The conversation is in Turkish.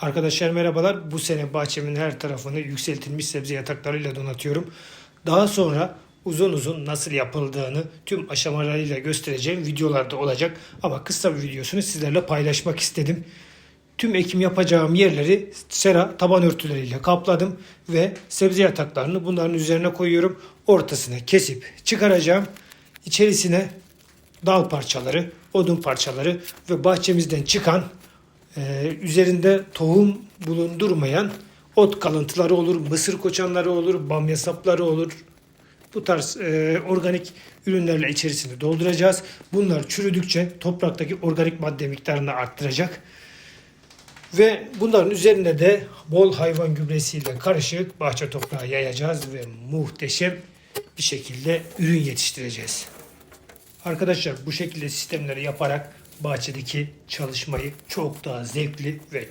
Arkadaşlar merhabalar. Bu sene bahçemin her tarafını yükseltilmiş sebze yataklarıyla donatıyorum. Daha sonra uzun uzun nasıl yapıldığını tüm aşamalarıyla göstereceğim videolarda olacak. Ama kısa bir videosunu sizlerle paylaşmak istedim. Tüm ekim yapacağım yerleri sera taban örtüleriyle kapladım ve sebze yataklarını bunların üzerine koyuyorum. Ortasına kesip çıkaracağım. İçerisine dal parçaları, odun parçaları ve bahçemizden çıkan e, üzerinde tohum bulundurmayan ot kalıntıları olur, mısır koçanları olur, bamya sapları olur. Bu tarz e, organik ürünlerle içerisini dolduracağız. Bunlar çürüdükçe topraktaki organik madde miktarını arttıracak. Ve bunların üzerine de bol hayvan gübresiyle karışık bahçe toprağı yayacağız ve muhteşem bir şekilde ürün yetiştireceğiz. Arkadaşlar bu şekilde sistemleri yaparak bahçedeki çalışmayı çok daha zevkli ve